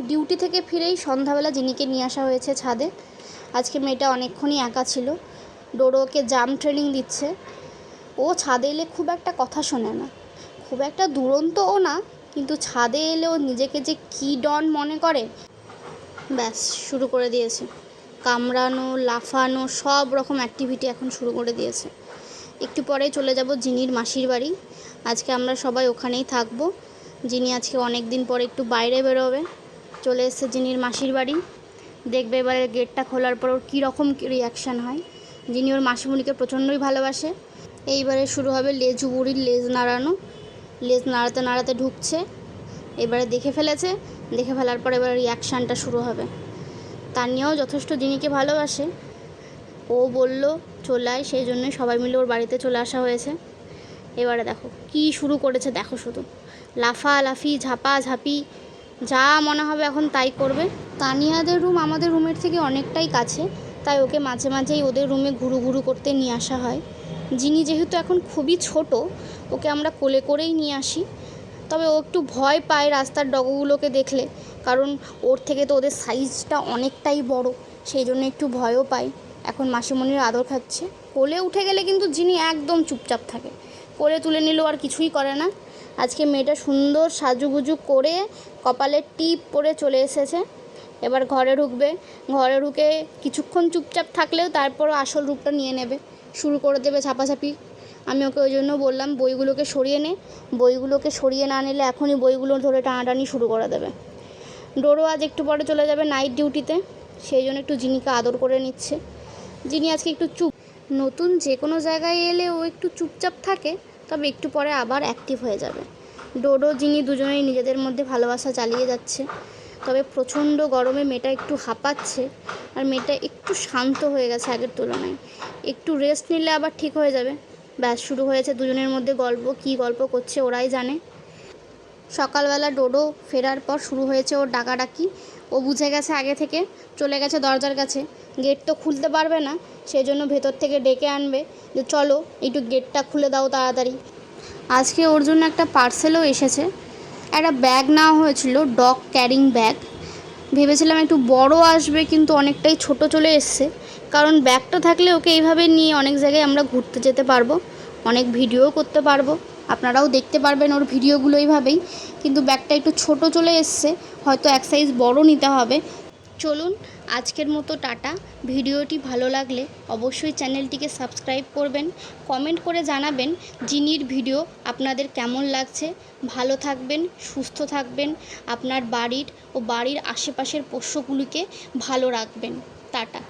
Duty থেকে ফিরেই সন্ধ্যাবেলা জিনিকে নিয়ে আসা হয়েছে ছাদে। আজকে মেয়েটা অনেকক্ষণই একা ছিল। ডোরোকে জাম ট্রেনিং দিচ্ছে। ও ছাদে এলে খুব একটা কথা শোনে না। খুব একটা দুরন্ত ও না, কিন্তু ছাদে এলে ও নিজেকে যে কী ডন মনে করে, ব্যাস, শুরু করে দিয়েছে। কামড়ানো, লাফানো, সব রকম অ্যাক্টিভিটি এখন শুরু করে দিয়েছে। একটু পরে চলে যাব জিনির মাসির বাড়ি। আজকে আমরা সবাই ওখানেই থাকব। যিনি আজকে অনেক দিন পরে একটু বাইরে বেরোবে। চলে এসেছে জিনির মাসির বাড়ি। দেখবে এবারে গেটটা খোলার পর ওর কীরকম রিয়াকশান হয়। যিনি ওর মাসিমণিকে প্রচণ্ডই ভালোবাসে। এইবারে শুরু হবে লেজু বুড়ির লেজ নাড়ানো। লেজ নাড়াতে নাড়াতে ঢুকছে। এবারে দেখে ফেলেছে। দেখে ফেলার পর এবার রিয়াকশানটা শুরু হবে। তানিয়াও যথেষ্ট জিনিকে ভালোবাসে। ও বলল, চলে আয়। সেই জন্যই সবাই মিলে ওর বাড়িতে চলে আসা হয়েছে। এবারে দেখো, কি শুরু করেছে দেখো শুধু। লাফা লাফি ঝাপা ঝাপি যা মনে হবে এখন তাই করবে। তানিয়াদের রুম আমাদের রুমের থেকে অনেকটাই কাছে, তাই ওকে মাঝে মাঝেই ওদের রুমে ঘুরু ঘুরু করতে নিয়ে আসা হয়। যিনি যেহেতু এখন খুবই ছোট, ওকে আমরা কোলে করেই নিয়ে আসি। তবে ও একটু ভয় পায় রাস্তার ডগগুলোকে দেখলে, কারণ ওর থেকে তো ওদের সাইজটা অনেকটাই বড়, সেই জন্য একটু ভয়ও পায়। এখন মাসিমণির আদর খাচ্ছে। কোলে উঠে গেলে কিন্তু যিনি একদম চুপচাপ থাকে। কোলে তুলে নিলেও আর কিছুই করে না। আজকে মেয়েটা সুন্দর সাজুগুজু করে কপালে টিপ পরে চলে এসেছে। এবার ঘরে ঢুকবে। ঘরে ঢুকে কিছুক্ষণ চুপচাপ থাকলেও তারপর আসল রূপটা নিয়ে নেবে। শুরু করে দেবে ছাপাছাপি। আমি ওকে ওই জন্য বললাম, বইগুলোকে সরিয়ে নে। বইগুলোকে সরিয়ে না নিলে এখনই বইগুলো ধরে টানাটানি শুরু করে দেবে। ডোরো আজ একটু পরে চলে যাবে নাইট ডিউটিতে। সেই জন্য একটু জিনিকে আদর করে নিচ্ছে। যিনি আজকে একটু চুপ। নতুন যে কোনো জায়গায় এলে ও একটু চুপচাপ থাকে, তবে একটু পরে আবার অ্যাক্টিভ হয়ে যাবে। ডোডো যিনি দুজনেই নিজেদের মধ্যে ভালোবাসা চালিয়ে যাচ্ছে। তবে প্রচণ্ড গরমে মেয়েটা একটু হাঁপাচ্ছে আর মেয়েটা একটু শান্ত হয়ে গেছে আগের তুলনায়। একটু রেস্ট নিলে আবার ঠিক হয়ে যাবে। ব্যাস, শুরু হয়েছে দুজনের মধ্যে গল্প, কী গল্প করছে ওরাই জানে। সকালবেলা ডোডো ফেরার পর শুরু হয়েছে ওর ডাকাডাকি। ও বুঝে গেছে আগে থেকে, চলে গেছে দরজার কাছে। গেট তো খুলতে পারবে না সেই জন্য ভেতর থেকে ডেকে আনবে যে চলো একটু গেটটা খুলে দাও তাড়াতাড়ি। আজকে ওর জন্য একটা পার্সেলও এসেছে। একটা ব্যাগ নেওয়া হয়েছিল, ডগ ক্যারিং ব্যাগ। ভেবেছিলাম একটু বড় আসবে, কিন্তু অনেকটাই ছোট চলে এসছে। কারণ ব্যাগটা থাকলে ওকে এইভাবে নিয়ে অনেক জায়গায় আমরা ঘুরতে যেতে পারব, অনেক ভিডিও করতে পারব। আপনারাও দেখতে পারবেন ওর ভিডিওগুলো এইভাবেই। কিন্তু ব্যাগটা একটু ছোট চলে এসছে, হয়তো এক সাইজ বড় নিতে হবে। চলুন, আজকের মতো টাটা। ভিডিওটি ভালো লাগলে অবশ্যই চ্যানেলটিকে সাবস্ক্রাইব করবেন, কমেন্ট করে জানাবেন জিনির ভিডিও আপনাদের কেমন লাগছে। ভালো থাকবেন, সুস্থ থাকবেন, আপনার বাড়ির ও বাড়ির আশেপাশের পোষ্যগুলিকে ভালো রাখবেন। টাটা।